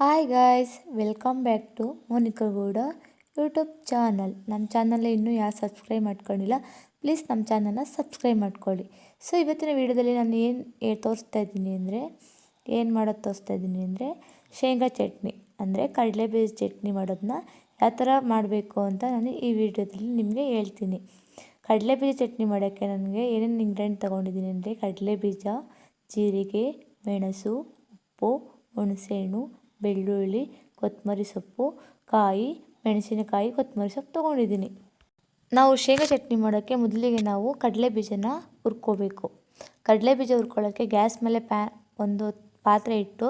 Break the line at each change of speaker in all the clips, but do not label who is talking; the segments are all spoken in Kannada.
Hi guys welcome back to Monika Gowda YouTube channel ನಮ್ಮ ಚಾನಲ್ ಇನ್ನೂ ಯಾರು ಸಬ್ಸ್ಕ್ರೈಬ್ ಮಾಡ್ಕೊಂಡಿಲ್ಲ ಪ್ಲೀಸ್ ನಮ್ಮ ಚಾನಲ್ನ ಸಬ್ಸ್ಕ್ರೈಬ್ ಮಾಡ್ಕೊಳ್ಳಿ ಸೊ ಇವತ್ತಿನ ವಿಡಿಯೋದಲ್ಲಿ ನಾನು ಏನು ತೋರಿಸ್ತಾ ಇದ್ದೀನಿ ಅಂದರೆ, ಏನು ಮಾಡೋದು ತೋರಿಸ್ತಾ ಇದ್ದೀನಿ ಅಂದರೆ, ಶೇಂಗಾ ಚಟ್ನಿ, ಅಂದರೆ ಕಡಲೆಬೀಜ ಚಟ್ನಿ ಮಾಡೋದನ್ನ ಯಾವ ಥರ ಮಾಡಬೇಕು ಅಂತ ನಾನು ಈ ವಿಡಿಯೋದಲ್ಲಿ ನಿಮಗೆ ಹೇಳ್ತೀನಿ. ಕಡಲೆ ಬೀಜ ಚಟ್ನಿ ಮಾಡೋಕ್ಕೆ ನನಗೆ ಏನೇನು ಇಂಗ್ರೀಡಿಯೆಂಟ್ ತೊಗೊಂಡಿದ್ದೀನಿ ಅಂದರೆ ಕಡಲೆಬೀಜ, ಜೀರಿಗೆ, ಮೆಣಸು, ಉಪ್ಪು, ಹುಣಸೆಹಣ್ಣು, ಬೆಳ್ಳುಳ್ಳಿ, ಕೊತ್ತಂಬರಿ ಸೊಪ್ಪು, ಕಾಯಿ, ಮೆಣಸಿನಕಾಯಿ, ಕೊತ್ತಂಬರಿ ಸೊಪ್ಪು ತೊಗೊಂಡಿದ್ದೀನಿ. ನಾವು ಶೇಂಗಾ ಚಟ್ನಿ ಮಾಡೋಕ್ಕೆ ಮೊದಲಿಗೆ ನಾವು ಕಡಲೆ ಬೀಜನ ಹುರ್ಕೋಬೇಕು. ಕಡಲೆ ಬೀಜ ಹುರ್ಕೊಳ್ಳೋಕ್ಕೆ ಗ್ಯಾಸ್ ಮೇಲೆ ಪ್ಯಾ ಒಂದು ಪಾತ್ರೆ ಇಟ್ಟು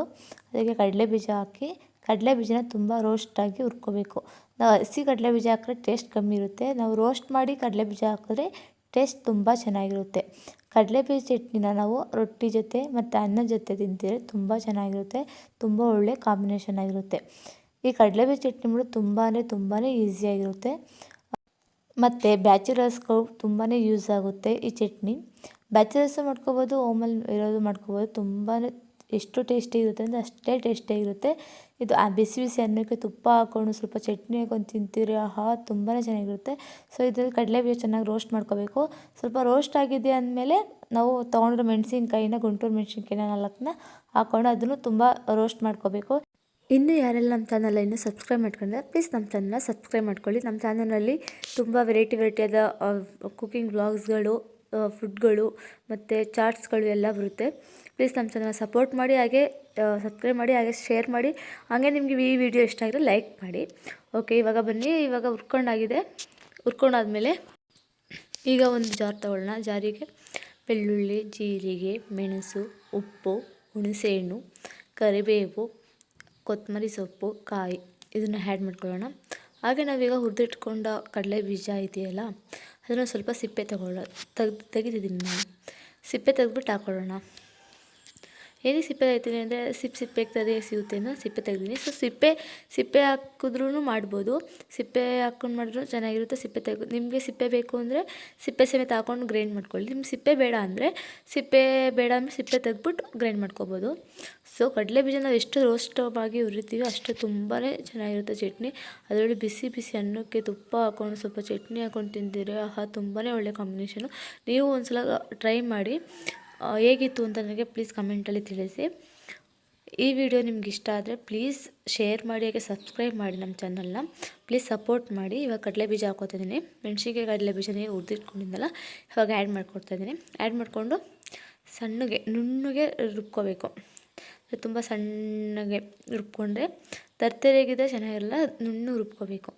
ಅದಕ್ಕೆ ಕಡಲೆ ಬೀಜ ಹಾಕಿ ಕಡಲೆ ಬೀಜನ ತುಂಬ ರೋಸ್ಟಾಗಿ ಹುರ್ಕೋಬೇಕು. ನಾವು ಹಸಿ ಕಡಲೆ ಬೀಜ ಹಾಕಿದ್ರೆ ಟೇಸ್ಟ್ ಕಮ್ಮಿ ಇರುತ್ತೆ. ನಾವು ರೋಸ್ಟ್ ಮಾಡಿ ಕಡಲೆ ಬೀಜ ಹಾಕಿದ್ರೆ ಟೇಸ್ಟ್ ತುಂಬ ಚೆನ್ನಾಗಿರುತ್ತೆ. ಕಡಲೆ ಬೀಜ ಚಟ್ನಿನ ನಾವು ರೊಟ್ಟಿ ಜೊತೆ ಮತ್ತು ಅನ್ನದ ಜೊತೆ ತಿಂತಿದ್ರೆ ತುಂಬ ಚೆನ್ನಾಗಿರುತ್ತೆ. ತುಂಬ ಒಳ್ಳೆ ಕಾಂಬಿನೇಷನ್ ಆಗಿರುತ್ತೆ. ಈ ಕಡಲೆ ಬೀಜ ಚಟ್ನಿ ಮಾಡೋದು ತುಂಬಾ ತುಂಬಾ ಈಸಿಯಾಗಿರುತ್ತೆ ಮತ್ತು ಬ್ಯಾಚುಲರ್ಸ್ಗಳು ತುಂಬಾ ಯೂಸ್ ಆಗುತ್ತೆ ಈ ಚಟ್ನಿ. ಬ್ಯಾಚುಲರ್ಸು ಮಾಡ್ಕೋಬೋದು ಓಮಲ್ಲಿ ಇರೋದು ಮಾಡ್ಕೋಬೋದು ತುಂಬಾ ಎಷ್ಟು ಟೇಸ್ಟಿ ಇರುತ್ತೆ ಅಂದರೆ ಅಷ್ಟೇ ಟೇಸ್ಟಿಯಾಗಿರುತ್ತೆ ಇದು ಆ ಬಿಸಿ ಬಿಸಿ ಅನ್ನಕ್ಕೆ ತುಪ್ಪ ಹಾಕ್ಕೊಂಡು ಸ್ವಲ್ಪ ಚಟ್ನಿ ಹಾಕೊಂಡು ತಿಂತೀರಿ, ಆಹಾ ತುಂಬಾ ಚೆನ್ನಾಗಿರುತ್ತೆ. ಸೊ ಇದರಲ್ಲಿ ಕಡಲೆ ಬೀಜ ಚೆನ್ನಾಗಿ ರೋಸ್ಟ್ ಮಾಡ್ಕೋಬೇಕು. ಸ್ವಲ್ಪ ರೋಸ್ಟ್ ಆಗಿದೆ ಅಂದಮೇಲೆ ನಾವು ತೊಗೊಂಡಿರೋ ಮೆಣಸಿನ್ಕಾಯಿನ, ಗುಂಟೂರು ಮೆಣಸಿನ್ಕಾಯಿನ ನಾಲ್ಕನ್ನ ಹಾಕ್ಕೊಂಡು ಅದನ್ನು ತುಂಬ ರೋಸ್ಟ್ ಮಾಡ್ಕೋಬೇಕು. ಇನ್ನು ಯಾರೆಲ್ಲ ನಮ್ಮ ಚಾನಲ್ ಇನ್ನೂ ಸಬ್ಸ್ಕ್ರೈಬ್ ಮಾಡ್ಕೊಂಡ್ರೆ ಪ್ಲೀಸ್ ನಮ್ಮ ಚಾನಲ್ನ ಸಬ್ಸ್ಕ್ರೈಬ್ ಮಾಡ್ಕೊಳ್ಳಿ. ನಮ್ಮ ಚಾನಲಲ್ಲಿ ತುಂಬ ವೆರೈಟಿ ವೆರೈಟಿಯಾದ ಕುಕಿಂಗ್ ವ್ಲಾಗ್ಸ್ಗಳು ಫುಡ್ಗಳು ಮತ್ತು ಚಾಟ್ಸ್ಗಳು ಎಲ್ಲ ಬರುತ್ತೆ. ಪ್ಲೀಸ್ ನಮ್ಮ ಚಾನಲ್ ಸಪೋರ್ಟ್ ಮಾಡಿ, ಹಾಗೆ ಸಬ್ಸ್ಕ್ರೈಬ್ ಮಾಡಿ, ಹಾಗೆ ಶೇರ್ ಮಾಡಿ. ಹಾಗೆ ನಿಮಗೆ ಈ ವಿಡಿಯೋ ಇಷ್ಟ ಆಗಿದ್ರೆ ಲೈಕ್ ಮಾಡಿ. ಓಕೆ ಇವಾಗ ಬನ್ನಿ. ಇವಾಗ ಹುರ್ಕೊಂಡಾಗಿದೆ. ಹುರ್ಕೊಂಡಾದ್ಮೇಲೆ ಈಗ ಒಂದು ಜಾರ್ ತಗೊಳ್ಳೋಣ. ಜಾರಿಗೆ ಬೆಳ್ಳುಳ್ಳಿ, ಜೀರಿಗೆ, ಮೆಣಸು, ಉಪ್ಪು, ಹುಣಸೆಹಣ್ಣು, ಕರಿಬೇವು, ಕೊತ್ತಂಬರಿ ಸೊಪ್ಪು, ಕಾಯಿ. ಇದನ್ನು ಆ್ಯಡ್ ಮಾಡ್ಕೊಳ್ಳೋಣ. ಹಾಗೆ ನಾವೀಗ ಹುರಿದಿಟ್ಕೊಂಡ ಕಡಲೆ ಬೀಜ ಇದೆಯಲ್ಲ, ಅದನ್ನು ಸ್ವಲ್ಪ ಸಿಪ್ಪೆ ತಗೊಳ್ಳೋ ತೆಗ್ದು ತೆಗಿತಿದ್ದೀನಿ ನಾನು. ಸಿಪ್ಪೆ ತೆಗೆದ್ಬಿಟ್ಟು ಹಾಕ್ಕೊಳ್ಳೋಣ ಏನಕ್ಕೆ ಸಿಪ್ಪೆ ತೆಗಿತೀನಿ ಅಂದರೆ ಸಿಪ್ಪೆ ಸಿಪ್ಪೆ ತದೇ ಸಿಗುತ್ತೆ ಅನ್ನೋ ಸಿಪ್ಪೆ ತೆಗ್ದೀನಿ ಸೊ ಸಿಪ್ಪೆ ಸಿಪ್ಪೆ ಹಾಕಿದ್ರೂ ಮಾಡ್ಬೋದು. ಸಿಪ್ಪೆ ಹಾಕ್ಕೊಂಡು ಮಾಡಿದ್ರು ಚೆನ್ನಾಗಿರುತ್ತೆ. ಸಿಪ್ಪೆ ತೆಗೆದು, ನಿಮಗೆ ಸಿಪ್ಪೆ ಬೇಕು ಅಂದರೆ ಸಿಪ್ಪೆ ಸಮೇತ ಹಾಕೊಂಡು ಗ್ರೈಂಡ್ ಮಾಡ್ಕೊಳ್ಳಿ. ನಿಮ್ಗೆ ಸಿಪ್ಪೆ ಬೇಡ ಅಂದರೆ ಸಿಪ್ಪೆ ಬೇಡ ಅಂದರೆ ಸಿಪ್ಪೆ ತೆಗೆದ್ಬಿಟ್ಟು ಗ್ರೈಂಡ್ ಮಾಡ್ಕೊಬೋದು. ಸೊ ಕಡಲೆ ಬೀಜ ನಾವು ಎಷ್ಟು ಆಗಿ ಹುರಿತೀವಿ ಅಷ್ಟು ತುಂಬಾ ಚೆನ್ನಾಗಿರುತ್ತೆ ಚಟ್ನಿ. ಅದರಲ್ಲಿ ಬಿಸಿ ಬಿಸಿ ಅನ್ನಕ್ಕೆ ತುಪ್ಪ ಹಾಕೊಂಡು, ಸ್ವಲ್ಪ ಚಟ್ನಿ ಹಾಕೊಂಡು ತಿಂದಿರಿ ಆಹಾ ತುಂಬಾ ಒಳ್ಳೆ ಕಾಂಬಿನೇಷನು ನೀವು ಒಂದು ಸಲ ಟ್ರೈ ಮಾಡಿ. ಹೇಗಿತ್ತು ಅಂತ ನನಗೆ ಪ್ಲೀಸ್ ಕಮೆಂಟಲ್ಲಿ ತಿಳಿಸಿ. ಈ ವಿಡಿಯೋ ನಿಮ್ಗೆ ಇಷ್ಟ ಆದರೆ ಪ್ಲೀಸ್ ಶೇರ್ ಮಾಡಿ, ಹಾಗೆ ಸಬ್ಸ್ಕ್ರೈಬ್ ಮಾಡಿ ನಮ್ಮ ಚಾನಲ್ನ ಪ್ಲೀಸ್ ಸಪೋರ್ಟ್ ಮಾಡಿ. ಇವಾಗ ಕಡಲೆ ಬೀಜ ಹಾಕೋತಿದ್ದೀನಿ ಮೆಣಸಿಗೆ ಕಡಲೆ ಬೀಜನೇ ಹುರಿದಿಟ್ಕೊಂಡಿದ್ದಲ್ಲ, ಇವಾಗ ಆ್ಯಡ್ ಮಾಡ್ಕೊಡ್ತಾಯಿದ್ದೀನಿ ಆ್ಯಡ್ ಮಾಡಿಕೊಂಡು ಸಣ್ಣಗೆ, ನುಣ್ಣಗೆ ರುಬ್ಕೋಬೇಕು. ತುಂಬ ಸಣ್ಣಗೆ ರುಬ್ಕೊಂಡ್ರೆ ತರ್ತರಿಯಾಗಿದೆ, ಚೆನ್ನಾಗಿರಲ್ಲ, ನುಣ್ಣು ರುಬ್ಕೋಬೇಕು.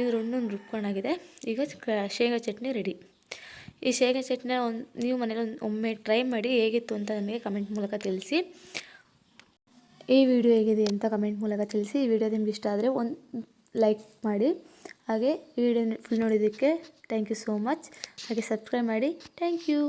ಇದು ನುಣ್ಣು ರುಬ್ಕೊಂಡಾಗಿದೆ. ಈಗ ಶೇಂಗಾ ಚಟ್ನಿ ರೆಡಿ ಈ ಶೇಂಗಾ ಚಟ್ನಿನ ಒಂದು, ನೀವು ಮನೇಲಿ ಒಂದು ಒಮ್ಮೆ ಟ್ರೈ ಮಾಡಿ ಹೇಗಿತ್ತು ಅಂತ ನನಗೆ ಕಮೆಂಟ್ ಮೂಲಕ ತಿಳಿಸಿ. ಈ ವಿಡಿಯೋ ಹೇಗಿದೆ ಅಂತ ಕಮೆಂಟ್ ಮೂಲಕ ತಿಳಿಸಿ. ಈ ವಿಡಿಯೋ ನಿಮ್ಗೆ ಇಷ್ಟ ಆದರೆ ಒಂದು ಲೈಕ್ ಮಾಡಿ. ಹಾಗೆ ಈ ವಿಡಿಯೋ ಫುಲ್ ನೋಡಿದ್ದಕ್ಕೆ ಥ್ಯಾಂಕ್ ಯು ಸೋ ಮಚ್ ಹಾಗೆ ಸಬ್ಸ್ಕ್ರೈಬ್ ಮಾಡಿ. Thank you